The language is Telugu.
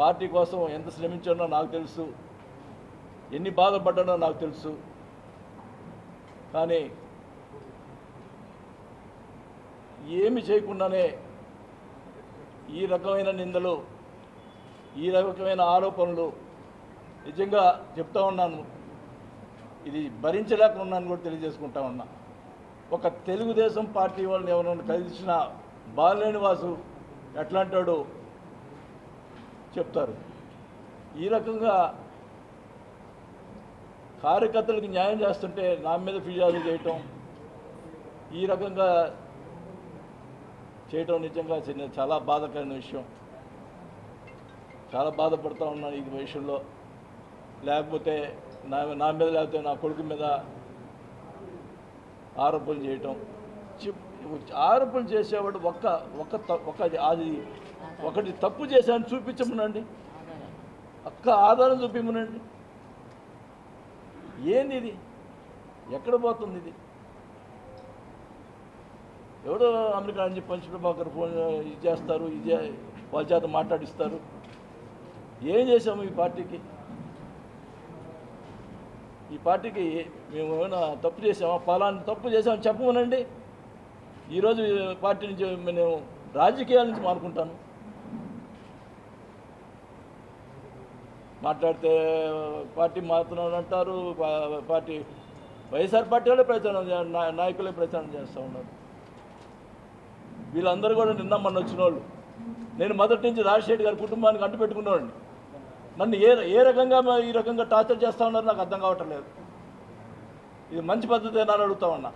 పార్టీ కోసం ఎంత శ్రమించానో నాకు తెలుసు. ఎన్ని బాధపడ్డానో నాకు తెలుసు. కానీ ఏమి చేయకుండానే ఈ రకమైన నిందలు ఈ రకమైన ఆరోపణలు నిజంగా చెప్తా ఉన్నాను. ఇది భరించలేకున్నాను కూడా తెలియజేసుకుంటా ఉన్నా. ఒక తెలుగుదేశం పార్టీ వాళ్ళని ఎవరైనా కలిసిన బాలేని వాసు ఎట్లాంటాడో? చెప్తారు. ఈ రకంగా కార్యకర్తలకు న్యాయం చేస్తుంటే నా మీద ఫిర్యాదు చేయటం ఈ రకంగా చేయటం నిజంగా చిన్న చాలా బాధకరమైన విషయం. చాలా బాధపడుతూ ఉన్నాను ఈ విషయంలో లేకపోతే నా నా మీద లేకపోతే నా కొడుకు మీద ఆరోపణలు చేయటం. చెప్- ఆరోపణలు చేసేవాడు ఒక్క ఒక్క త- అది ఒకటి తప్పు చేశాను చూపించమనండి. ఒక్క ఆధారం చూపించమనండి. ఏంది ఇది ఎక్కడ పోతుంది ఇది ఎవడో అమెరికా నుంచి పంచప్రభాకర్ ఫోన్ ఇది చేస్తారు ఇది వాళ్ళ చేత మాట్లాడిస్తారు. ఏం చేసాము ఈ పార్టీకి? ఈ పార్టీకి మేము ఏమైనా తప్పు చేసామా ఫలాన్ని తప్పు చేసామని చెప్పమనండి. ఈరోజు పార్టీ నుంచి నేను రాజకీయాల నుంచి మానుకుంటాను మాట్లాడితే పార్టీ మారుతున్నాడు అంటారు పార్టీ వైఎస్ఆర్ పార్టీ వాళ్ళే ప్రచారం చే- నాయకులే ప్రచారం చేస్తూ ఉన్నారు. వీళ్ళందరూ కూడా నిన్న మొన్న వచ్చిన వాళ్ళు. నేను మొదటి నుంచి రాజశేఖర్ గారి కుటుంబానికి అంటు పెట్టుకున్నవాడిని. నన్ను ఏ ఏ రకంగా ఈ రకంగా టార్చర్ చేస్తూ ఉన్నారు నాకు అర్థం కావటం లేదు ఇది మంచి పద్ధతి అని అడుగుతా ఉన్నా.